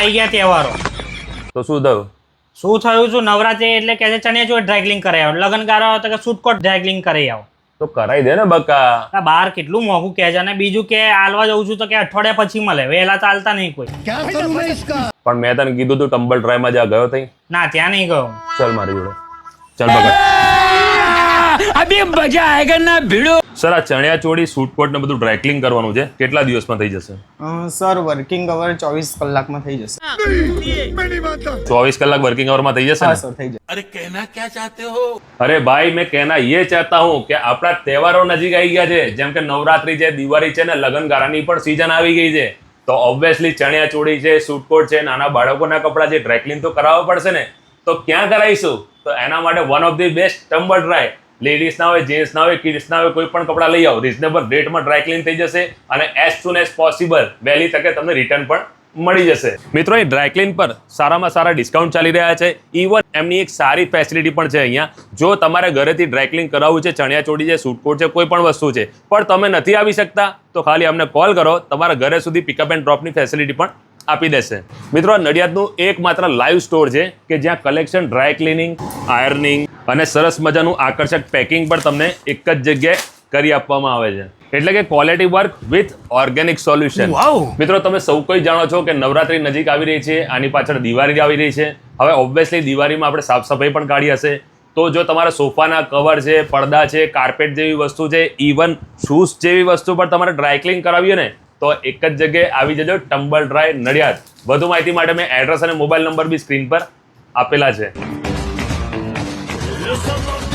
આવી ગયા તહેવારો. તો શું થયું? શું થયું શું નવરાત્રી એટલે કે ચણિયા ચોળ ડ્રાયક્લિંગ કરાવી આવો. લગ્ન ગાળો તો કે સુટકોટ ડ્રાયક્લિંગ કરાવી આવો. તો કરાવી દે ને બકા. બહાર કેટલું મોંઘું કે છે અને બીજું કે આલવા જઉં છું તો કે અઠવાડિયા પછી મળે. વહેલા ચાલતા નહીં કોઈ. પણ મેં તને કીધું તું ટંબલ ડ્રાઈવમાં જ્યાં ગયો થઈ ના ત્યાં નહીં ગયો. ચલ મારી જોડે. ચલ બકા. અભી મજા આયેગા ના? ભીડો સર આ ચણિયા ચોળી સૂટકોટ ને બધું ડ્રાયક્લિંગ કરવાનું છે. કેટલા દિવસમાં થઈ જશે? સર વર્કિંગ અવર ચોવીસ કલાકમાં થઈ જશે. ચોવીસ કલાક વર્કિંગ અવરમાં થઈ જશે સર થઈ જશે. અરે ભાઈ મેં કહેના એ ચાહતા હું કે આપણા તહેવારો નજીક આવી ગયા છે. જેમ કે નવરાત્રી છે દિવાળી છે ને લગનગારાની પણ સીઝન આવી ગઈ છે. તો ઓબ્વિયસલી ચણિયા ચોળી છે સૂટકોટ છે નાના બાળકોના કપડાં છે ડ્રાયક્લિંગ તો કરાવવા પડશે ને. તો ક્યાં કરાવીશું? તો એના માટે one of the best tumble dry ladies ના હોય જેન્ટ્સના હોય કિડ્સના હોય કોઈ પણ કપડાં લઈ આવો. રિઝનેબલ રેટમાં ડ્રાયકલિંગ થઈ જશે અને એઝ સુન એઝ પોસિબલ વહેલી તકે તમને રિટર્ન પણ મળી જશે. મિત્રો, અહીં ડ્રાયક્લીન પર સારામાં સારા ડિસ્કાઉન્ટ ચાલી રહ્યા છે. ઇવન એમની એક સારી ફેસિલિટી પણ છે અહીંયા. જો તમારે ઘરેથી ડ્રાયક્લીન કરાવવું છે, ચણિયા ચોડી છે સૂટકોટ છે કોઈ પણ વસ્તુ છે, પણ તમે નથી આવી શકતા, તો ખાલી અમને કોલ કરો. તમારા ઘરે સુધી પિકઅપ એન્ડ ડ્રોપની ફેસિલિટી પણ આપી દેશે. મિત્રો નડિયાદનું એકમાત્ર લાઈવ સ્ટોર છે કે જ્યાં કલેક્શન ડ્રાય ક્લિનિંગ આયર્નિંગ અને સરસ મજાનું આકર્ષક પેકિંગ પણ તમને એક જ જગ્યાએ કરી આપવામાં આવે છે. એટલે કે quality work with organic solution મિત્રો તમે સૌ કોઈ જાણો છો કે નવરાત્રી નજીક આવી રહી છે આની પાછળ દિવાળી આવી રહી છે. હવે ઓબ્વિયસલી દિવાળીમાં આપણે સાફ સફાઈ પણ કાઢી હશે. તો જો તમારા સોફાના કવર છે પડદા છે કાર્પેટ જેવી વસ્તુ છે ઇવન શૂઝ જેવી વસ્તુ પર તમારે ડ્રાયક્લિંગ કરાવીએ ને તો એક જ જગ્યાએ આવી જજો ટમ્બલ ડ્રાય નડિયાદ. વધુ માહિતી માટે મેં એડ્રેસ અને મોબાઈલ નંબર બી સ્ક્રીન પર આપેલા છે. Just a